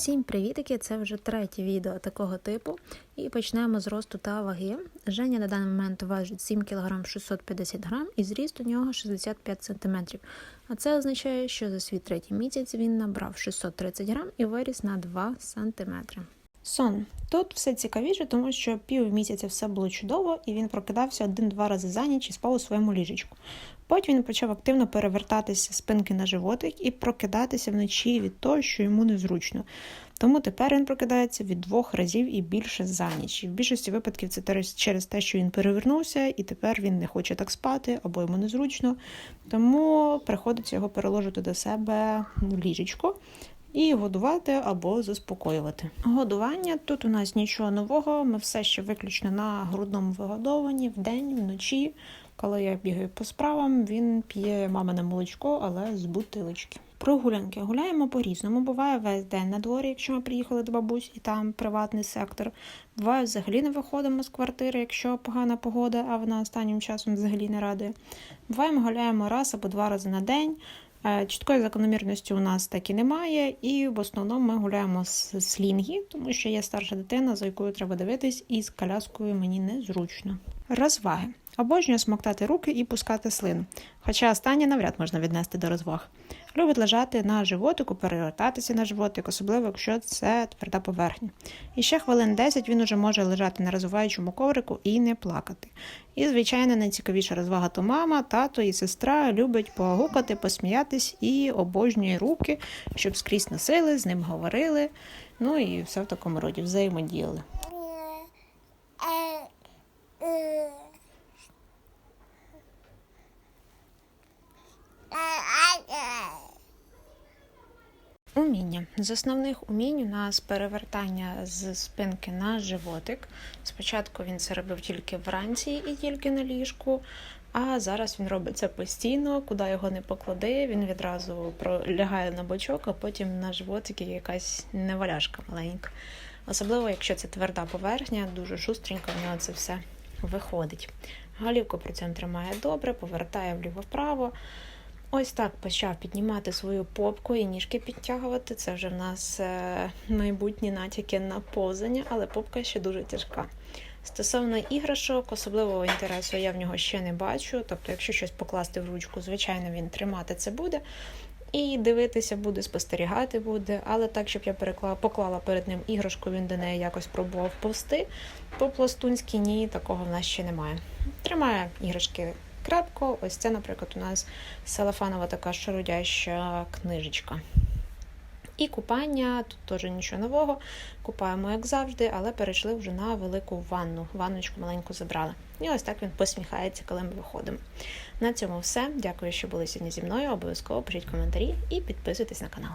Всім привітики! Це вже третє відео такого типу. І почнемо з росту та ваги. Женя на даний момент важить 7 кг 650 г і зріст у нього 65 см. А це означає, що за свій третій місяць він набрав 630 г і виріс на 2 см. Сон. Тут все цікавіше, тому що пів місяця все було чудово, і він прокидався один-два рази за ніч і спав у своєму ліжечку. Потім він почав активно перевертатися спинки на животик і прокидатися вночі від того, що йому незручно. Тому тепер він прокидається від двох разів і більше за ніч. І в більшості випадків це через те, що він перевернувся, і тепер він не хоче так спати або йому незручно. Тому приходиться його переложити до себе в ліжечко і годувати або заспокоювати. Годування тут у нас нічого нового. Ми все ще виключно на грудному вигодованні вдень, вночі. Коли я бігаю по справам, він п'є мамине молочко, але з бутилочки. Прогулянки гуляємо по-різному. Буває весь день на дворі, якщо ми приїхали до бабусь і там приватний сектор. Буває, взагалі не виходимо з квартири, якщо погана погода, а вона останнім часом взагалі не радує. Буває, ми гуляємо раз або два рази на день. Чіткої закономірності у нас так і немає, і в основному ми гуляємо з слінгі, тому що є старша дитина, за якою треба дивитись, і з коляскою мені незручно. Розваги. Обожнює смоктати руки і пускати слину. Хоча останнє навряд можна віднести до розваг. Любить лежати на животику, перевертатися на животик, особливо якщо це тверда поверхня. І ще хвилин 10 він уже може лежати на розвиваючому коврику і не плакати. І, звичайно, найцікавіша розвага то мама, тато і сестра любить погукати, посміятись і обожнює руки, щоб скрізь носили, з ним говорили. Ну і все в такому роді взаємодіяли. Уміння. З основних умінь у нас перевертання з спинки на животик. Спочатку він це робив тільки вранці і тільки на ліжку, а зараз він робить це постійно, куди його не поклади, він відразу лягає на бочок, а потім на животик якась неваляшка маленька. Особливо, якщо це тверда поверхня, дуже шустренько в нього це все виходить. Голівку при цьому тримає добре, повертає вліво-вправо. Ось так почав піднімати свою попку і ніжки підтягувати. Це вже в нас е, майбутні натяки на повзання, але попка ще дуже тяжка. Стосовно іграшок, особливого інтересу я в нього ще не бачу. Тобто, якщо щось покласти в ручку, звичайно, він тримати це буде. І дивитися буде, спостерігати буде, але так, щоб я переклала, поклала перед ним іграшку, він до неї якось пробував повсти. По пластунськи ні, такого в нас ще немає. Тримає іграшки крепко. Ось це, наприклад, у нас селефанова така шарудяща книжечка. І купання, тут теж нічого нового. Купаємо, як завжди, але перейшли вже на велику ванну. Ванночку маленьку забрали. І ось так він посміхається, коли ми виходимо. На цьому все. Дякую, що були сьогодні зі мною. Обов'язково пишіть коментарі і підписуйтесь на канал.